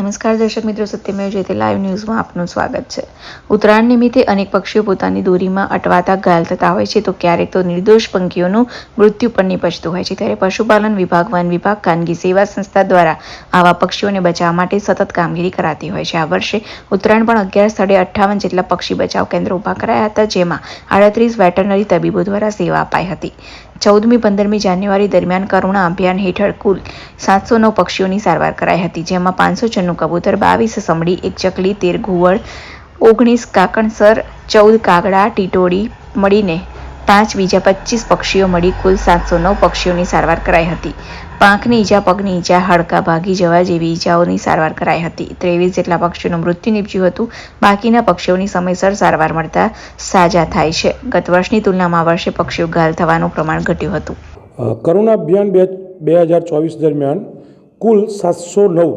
નમસ્કાર દર્શક મિત્રો, સત્યમેવ જયતે લાઈવ ન્યૂઝમાં આપનું સ્વાગત છે. ઉત્તરાયણ નિમિત્તે અનેક પક્ષીઓ પોતાની દોરીમાં અટવાતા ઘાયલ થતા હોય છે, તો ક્યારેક તો નિર્દોષ પંખીઓનું મૃત્યુ પણ નિપજતું હોય છે. ત્યારે પશુપાલન વિભાગ, વન વિભાગ, ખાનગી સેવા સંસ્થા દ્વારા આવા પક્ષીઓને બચાવવા માટે સતત કામગીરી કરાતી હોય છે. આ વર્ષે ઉત્તરાયણ પણ અગિયાર સ્થળે અઠ્ઠાવન જેટલા પક્ષી બચાવ કેન્દ્રો ઊભા કરાયા હતા, જેમાં આડત્રીસ વેટરનરી તબીબો દ્વારા સેવા અપાઈ હતી. ચૌદમી પંદરમી જાન્યુઆરી દરમિયાન કરુણા અભિયાન હેઠળ કુલ સાતસો નવ પક્ષીઓની સારવાર કરાઈ હતી, જેમાં પાંચસો છન્નું કબૂતર, બાવીસ સમડી, એક ચકલી, તેર ઘુવડ, ઓગણીસ કાકણસર, ચૌદ કાગડા ટીટોડી મળીને પાંચ બીજા પચીસ પક્ષીઓ મળી કુલ સાતસો નવ પક્ષીઓની સારવાર કરાઈ હતી. પાંખની ઈજા, પગની ઈજા, હાડકા ભાગી જવા જેવી ઈજાઓની સારવાર કરાઈ હતી. ત્રેવીસ જેટલા પક્ષીઓનું મૃત્યુ નીપજ્યું હતું. બાકીના પક્ષીઓની સમયસર સારવાર મળતા સાજા થાય છે. ગત વર્ષની તુલનામાં આ વર્ષે પક્ષીઓ ઘાયલ થવાનું પ્રમાણ ઘટ્યું હતું. કરુણા અભિયાન બે બે હજાર ચોવીસ દરમિયાન કુલ સાતસો નવ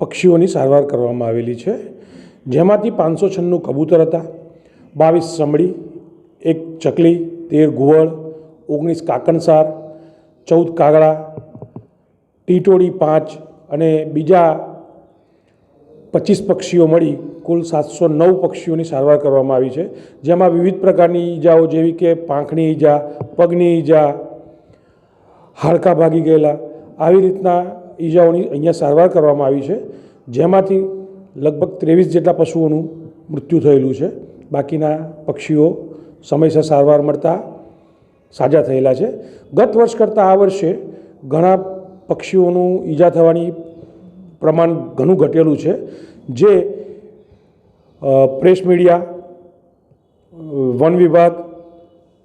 પક્ષીઓની સારવાર કરવામાં આવેલી છે. જેમાંથી પાંચસો છન્નું કબૂતર હતા, બાવીસ સમડી એક ચકલી, તેર ગુવળ ઓગણીસ કાકણસાર, ચૌદ કાગડા ટીટોડી પાંચ અને બીજા પચીસ પક્ષીઓ મળી. કુલ સાતસો નવ પક્ષીઓની સારવાર કરવામાં આવી છે. જેમાં વિવિધ પ્રકારની ઈજાઓ જેવી કે પાંખની ઈજા, પગની ઈજા, હાડકાં ભાગી ગયેલા, આવી રીતના ઈજાઓની અહીંયા સારવાર કરવામાં આવી છે. જેમાંથી લગભગ ત્રેવીસ જેટલા પશુઓનું મૃત્યુ થયેલું છે. બાકીના પક્ષીઓ સમયસર સારવાર મળતા સાજા થયેલા છે. ગત વર્ષ કરતાં આ વર્ષે ઘણા પક્ષીઓનું ઈજા થવાની પ્રમાણ ઘણું ઘટેલું છે, જે પ્રેસ મીડિયા, વન વિભાગ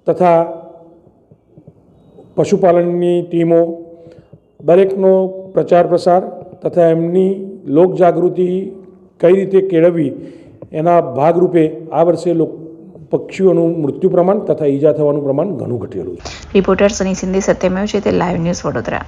તથા પશુપાલનની ટીમો, દરેકનો પ્રચાર પ્રસાર તથા એમની લોકજાગૃતિ કઈ રીતે કેળવવી એના ભાગરૂપે આ વર્ષે લોક પક્ષીઓનું મૃત્યુ પ્રમાણ તથા ઈજા થવાનું પ્રમાણ ઘણું ઘટેલું છે. રિપોર્ટર સની સિંધી સત્યમેવ છે તે લાઈવ ન્યૂઝ વડોદરા.